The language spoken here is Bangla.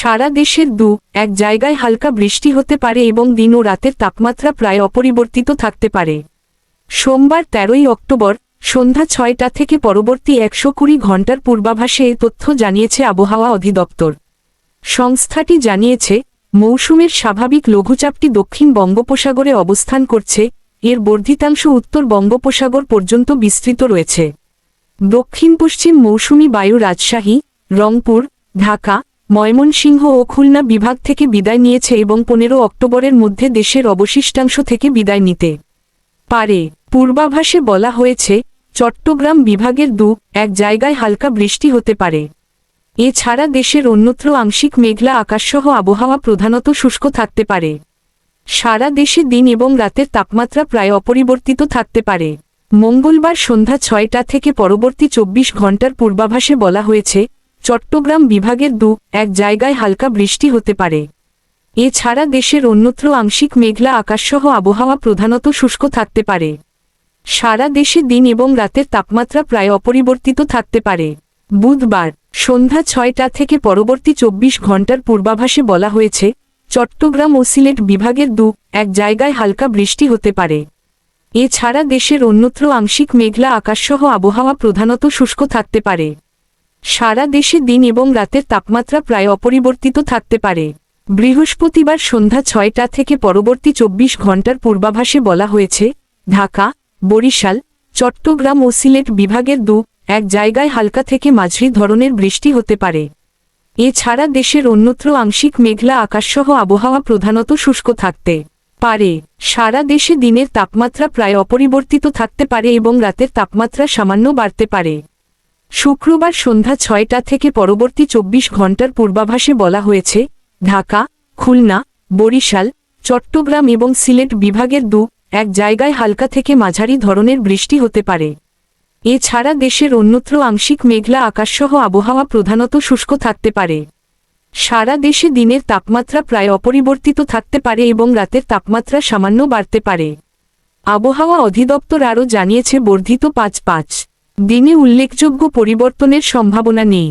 সারা দেশের দু, এক জায়গায় হালকা বৃষ্টি হতে পারে এবং দিন ও রাতের তাপমাত্রা প্রায় অপরিবর্তিত থাকতে পারে। সোমবার তেরোই অক্টোবর, সন্ধ্যা ছয়টা থেকে পরবর্তী একশো কুড়ি ঘণ্টার পূর্বাভাসে এ তথ্য জানিয়েছে আবহাওয়া অধিদপ্তর। সংস্থাটি জানিয়েছে, মৌসুমের স্বাভাবিক লঘুচাপটি দক্ষিণ বঙ্গোপসাগরে অবস্থান করছে, এর বর্ধিতাংশ উত্তর বঙ্গোপসাগর পর্যন্ত বিস্তৃত রয়েছে। দক্ষিণ পশ্চিম মৌসুমি বায়ু রাজশাহী, রংপুর, ঢাকা ময়মনসিংহ ও খুলনা বিভাগ থেকে বিদায় নিয়েছে এবং পনেরো অক্টোবরের মধ্যে দেশের অবশিষ্টাংশ থেকে বিদায় নিতে পারে। পূর্বাভাসে বলা হয়েছে, চট্টগ্রাম বিভাগের দু, এক জায়গায় হালকা বৃষ্টি হতে পারে। এছাড়া দেশের অন্যত্র আংশিক মেঘলা আকাশসহ আবহাওয়া প্রধানত শুষ্ক থাকতে পারে। সারা দেশে দিন এবং রাতের তাপমাত্রা প্রায় অপরিবর্তিত থাকতে পারে। মঙ্গলবার সন্ধ্যা ছয়টা থেকে পরবর্তী চব্বিশ ঘণ্টার পূর্বাভাসে বলা হয়েছে চট্টগ্রাম বিভাগের দু, এক জায়গায় হালকা বৃষ্টি হতে পারে। এছাড়া দেশের অন্যত্র আংশিক মেঘলা আকাশসহ আবহাওয়া প্রধানত শুষ্ক থাকতে পারে। সারা দেশে দিন এবং রাতের তাপমাত্রা প্রায় অপরিবর্তিত থাকতে পারে। বুধবার, সন্ধ্যা ছয়টা থেকে পরবর্তী চব্বিশ ঘণ্টার পূর্বাভাসে বলা হয়েছে, চট্টগ্রাম ও সিলেট বিভাগের দু, এক জায়গায় হালকা বৃষ্টি হতে পারে। এছাড়া দেশের অন্যত্র আংশিক মেঘলা আকাশসহ আবহাওয়া প্রধানত শুষ্ক থাকতে পারে। সারা দেশে দিন এবং রাতের তাপমাত্রা প্রায় অপরিবর্তিত থাকতে পারে। বৃহস্পতিবার সন্ধ্যা ছয়টা থেকে পরবর্তী চব্বিশ ঘণ্টার পূর্বাভাসে বলা হয়েছে, ঢাকা, বরিশাল, চট্টগ্রাম ও সিলেট বিভাগের দু, এক জায়গায় হালকা থেকে মাঝারি ধরনের বৃষ্টি হতে পারে। এছাড়া দেশের অন্যত্র আংশিক মেঘলা আকাশসহ আবহাওয়া প্রধানত শুষ্ক থাকতে পারে। সারা দেশে দিনের তাপমাত্রা প্রায় অপরিবর্তিত থাকতে পারে এবং রাতের তাপমাত্রা সামান্য বাড়তে পারে। শুক্রবার সন্ধ্যা ছয়টা থেকে পরবর্তী চব্বিশ ঘণ্টার পূর্বাভাসে বলা হয়েছে, ঢাকা, খুলনা, বরিশাল, চট্টগ্রাম এবং সিলেট বিভাগের দু, এক জায়গায় হালকা থেকে মাঝারি ধরনের বৃষ্টি হতে পারে। এছাড়া দেশের অন্যত্র আংশিক মেঘলা আকাশসহ আবহাওয়া প্রধানত শুষ্ক থাকতে পারে। সারা দেশে দিনের তাপমাত্রা প্রায় অপরিবর্তিত থাকতে পারে এবং রাতের তাপমাত্রা সামান্য বাড়তে পারে। আবহাওয়া অধিদপ্তর আরও জানিয়েছে, বর্ধিত পাঁচ পাঁচ দিনে উল্লেখযোগ্য পরিবর্তনের সম্ভাবনা নেই।